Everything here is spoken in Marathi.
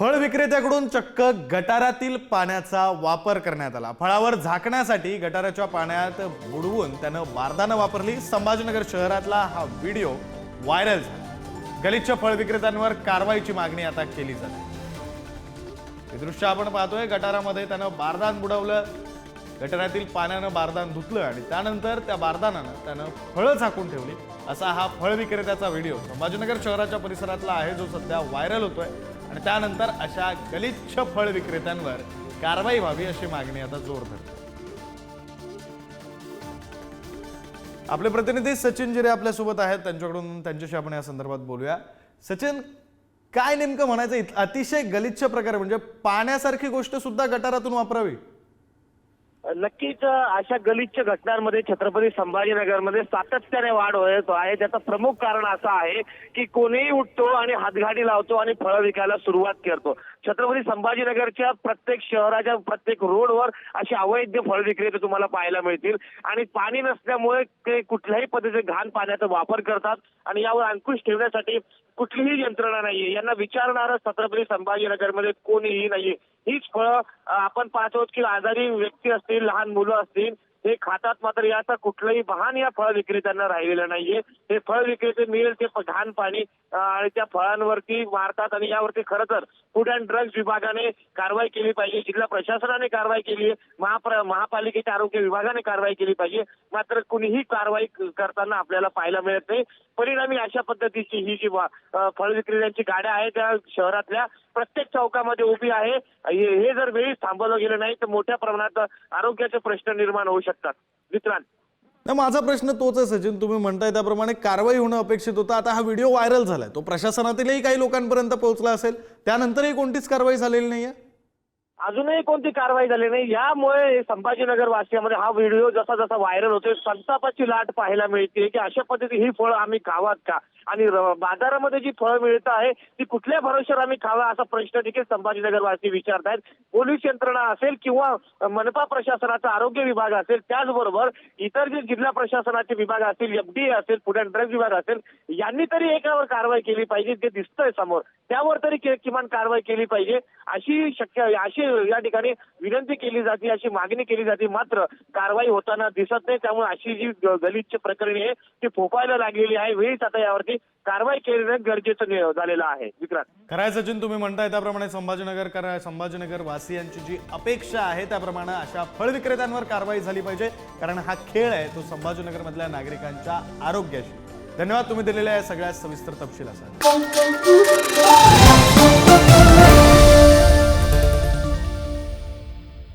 फळ विक्रेत्याकडून चक्क गटारातील पाण्याचा वापर करण्यात आला. फळावर झाकण्यासाठी गटाराच्या पाण्यात बुडवून त्यानं बारदानं वापरली. संभाजीनगर शहरातला हा व्हिडिओ व्हायरल झाला. गलिच्छ फळ विक्रेत्यांवर कारवाईची मागणी आता केली जाते. हे दृश्य आपण पाहतोय. गटारामध्ये त्यानं बारदान बुडवलं. गटारातील पाण्यानं बारदान धुतलं आणि त्यानंतर त्या बारदानानं त्यानं फळं झाकून ठेवली. असा हा फळ विक्रेत्याचा व्हिडिओ संभाजीनगर शहराच्या परिसरातला आहे जो सध्या व्हायरल होतोय. आणि त्यानंतर अशा गलिच्छ फळ विक्रेत्यांवर कारवाई व्हावी अशी मागणी आता जोर धरते. आपले प्रतिनिधी सचिन जिरे आपल्यासोबत आहेत. त्यांच्याकडून त्यांच्याशी आपण या संदर्भात बोलूया. सचिन काय नेमकं म्हणायचं? अतिशय गलिच्छ प्रकार म्हणजे पाण्यासारखी गोष्ट सुद्धा गटारातून वापरावी. नक्कीच अशा गलिच्छ घटनांमध्ये छत्रपती संभाजीनगरमध्ये सातत्याने वाढ होत आहे. त्याचं प्रमुख कारण असं आहे की कोणीही उठतो आणि हातगाडी लावतो आणि फळं विकायला सुरुवात करतो. छत्रपती संभाजीनगरच्या प्रत्येक शहराच्या प्रत्येक रोडवर असे अवैध फळ विक्रेते तुम्हाला पाहायला मिळतील. आणि पाणी नसल्यामुळे ते कुठल्याही पद्धतीचे घाण पाण्याचा वापर करतात आणि यावर अंकुश ठेवण्यासाठी कुठलीही यंत्रणा नाहीये. यांना विचारणारं छत्रपती संभाजीनगरमध्ये कोणीही नाहीये. हीच फळं आपण पाहतो की आजारी व्यक्ती असतील يقل عن ملاصم हे खातात मात्र याचा कुठलंही वाहन या फळ विक्रेत्यांना राहिलेलं नाहीये. हे फळ विक्रेते मिळेल ते घाण पाणी आणि त्या फळांवरती मारतात आणि यावरती खरं तर फूड अँड ड्रग्ज विभागाने कारवाई केली पाहिजे. जिल्हा प्रशासनाने कारवाई केली आहे. महाप्र महापालिकेच्या आरोग्य विभागाने कारवाई केली पाहिजे. मात्र कुणीही कारवाई करताना आपल्याला पाहायला मिळत नाही. परिणामी अशा पद्धतीची ही जी फळ विक्रेत्यांची गाड्या आहेत त्या शहरातल्या प्रत्येक चौकामध्ये उभी आहे. हे हे जर वेळीच थांबवलं गेलं नाही तर मोठ्या प्रमाणात आरोग्याचे प्रश्न निर्माण होऊ शकतात. विक्रांत माझा प्रश्न तोच आहे सचिन. तुम्ही म्हणताय त्याप्रमाणे कारवाई होणं अपेक्षित होतं. आता हा व्हिडिओ व्हायरल झालाय. तो प्रशासनातीलही काही लोकांपर्यंत पोहोचला असेल. त्यानंतरही कोणतीच कारवाई झालेली नाहीये? अजूनही कोणती कारवाई झाली नाही. यामुळे संभाजीनगर वासियामध्ये हा व्हिडिओ जसा जसा व्हायरल होतोय संतापाची लाट पाहायला मिळते की अशा पद्धती ही फळं आम्ही खावात का? आणि बाजारामध्ये जी फळं मिळत आहे ती कुठल्या भरोश्यावर आम्ही खावा असा प्रश्न देखील संभाजीनगर वासी आहेत पोलीस यंत्रणा असेल किंवा मनपा प्रशासनाचा आरोग्य विभाग असेल त्याचबरोबर इतर जे जिल्हा प्रशासनाचे विभाग असतील एफडीए असेल पुणे ड्रग्ज विभाग असेल यांनी तरी एकावर कारवाई केली पाहिजे जे दिसतंय समोर. त्यावर तरी किमान कारवाई केली पाहिजे. अशी शक्य अशी या ठिकाणी विनंती केली जाते अशी मागणी केली जाते. मात्र कारवाई होताना दिसत नाही. त्यामुळे अशी जी गलिच्छ प्रकरणी आहे ती फोफायला लागलेली आहे. वेळीच आता यावरती कारवाई केलेलं गरजेचं झालेलं आहे. विक्रांत. खरंय सचिन तुम्ही म्हणताय त्याप्रमाणे संभाजीनगर संभाजीनगर वासियांची जी अपेक्षा आहे त्याप्रमाणे अशा फळ विक्रेत्यांवर कारवाई झाली पाहिजे. कारण हा खेळ आहे तो संभाजीनगर मधल्या नागरिकांच्या आरोग्याशी. धन्यवाद तुम्ही दिलेल्या या सगळ्या सविस्तर तपशील असा